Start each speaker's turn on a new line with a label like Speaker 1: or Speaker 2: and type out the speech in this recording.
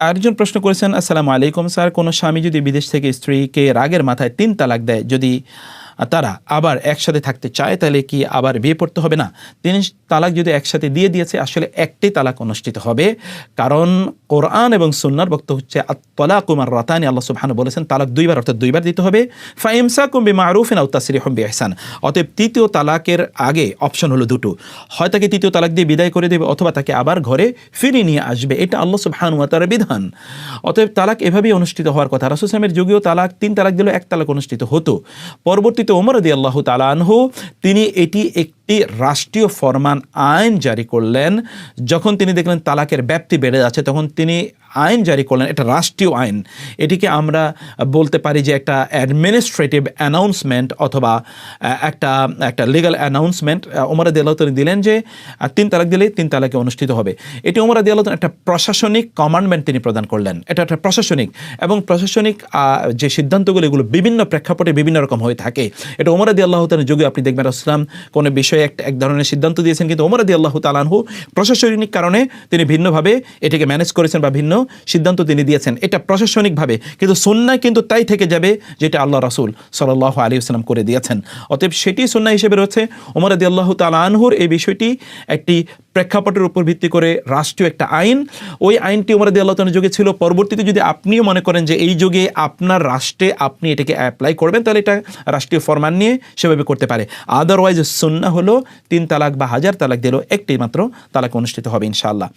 Speaker 1: আরেকজন প্রশ্ন করেছেন, আসসালামু আলাইকুম স্যার, কোনো স্বামী যদি বিদেশ থেকে স্ত্রীকে রাগের মাথায় তিন তালাক দেয়, যদি তারা আবার একসাথে থাকতে চায়, তাহলে কি আবার বিয়ে পড়তে হবে না? তিনি তালাক যদি একসাথে দিয়ে দিয়েছে, আসলে একটি তালাক অনুষ্ঠিত হবে। কারণ কোরআন এবং সুন্নার বক্ত হচ্ছে তলা কুমার রতানি আল্লাহ সুবহানু বলেছেন, তালাক দুইবার অর্থাৎ দুইবার দিতে হবে। ফাইমসা কুম্বি মারুফিন আউ তাসরি হম্বি এহসান অতএব তৃতীয় তালাকের আগে অপশন হলো দুটো। হয় তাকে তৃতীয় তালাক দিয়ে বিদায় করে দেবে, অথবা তাকে আবার ঘরে ফিরিয়ে নিয়ে আসবে। এটা আল্লাহ সুবহানু তাআলার বিধান। অতএব তালাক এভাবেই অনুষ্ঠিত হওয়ার কথা। রাসূল সাল্লামের যুগেও তালাক, তিন তালাক দিলেও এক তালাক অনুষ্ঠিত হতো। পরবর্তীতে ওমর রদি আল্লাহ তালা তিনি এটি একটি রাষ্ট্রীয় ফরমান আইন জারি করলেন। যখন তিনি দেখলেন তালাকের ব্যাপ্তি বেড়ে যাচ্ছে, তখন তিনি আইন জারি করলেন। এটা রাষ্ট্রীয় আইন। এটিকে আমরা বলতে পারি যে একটা অ্যাডমিনিস্ট্রেটিভ অ্যানাউন্সমেন্ট অথবা একটা একটা লিগাল অ্যানাউন্সমেন্ট ওমর তিনি দিলেন যে তিন তালাক দিলে তিন তালাকে অনুষ্ঠিত হবে। এটি ওমর আল্লাহ একটা প্রশাসনিক কমান্ডমেন্ট তিনি প্রদান করলেন। এটা একটা প্রশাসনিক এবং প্রশাসনিক যে সিদ্ধান্তগুলো, এগুলো বিভিন্ন প্রেক্ষাপটে বিভিন্ন রকম হয়ে থাকে। এটা ওমর আদি আল্লাহ যুগে আপনি দেখবেন আসলাম কোনো বিষয়ে একটা এক ধরনের সিদ্ধান্ত দিয়েছেন কিন্তু ওমর আদি আল্লাহ তালানহু প্রশাসনিক কারণে তিনি ভিন্নভাবে এটিকে ম্যানেজ করেছেন বা ভিন্ন সিদ্ধান্ত তিনি দিয়েছেন। এটা প্রশাসনিকভাবে। কিন্তু সন্ন্যায় কিন্তু তাই থেকে যাবে যেটা আল্লাহ রাসুল সাল্লাহ আলী আসসালাম করে দিয়েছেন। অতএব সেটি সন্না হিসেবে রয়েছে। ওমর আদি আল্লাহ তালানহুর এই বিষয়টি একটি প্রেক্ষাপটের উপর ভিত্তি করে রাষ্ট্রীয় একটা আইন। ওই আইনটি ওমর আদি আল্লাহ যুগে ছিল। পরবর্তীতে যদি আপনিও মনে করেন যে এই যুগে আপনার রাষ্ট্রে আপনি এটাকে অ্যাপ্লাই করবেন, তাহলে এটা রাষ্ট্রীয় ফরমান নিয়ে সেভাবে করতে পারে। আদারওয়াইজ সুন্না হলো তিন তালাক বা হাজার তালাক দিলেও একটি মাত্র তালাক অনুষ্ঠিত হবে ইনশাআল্লাহ।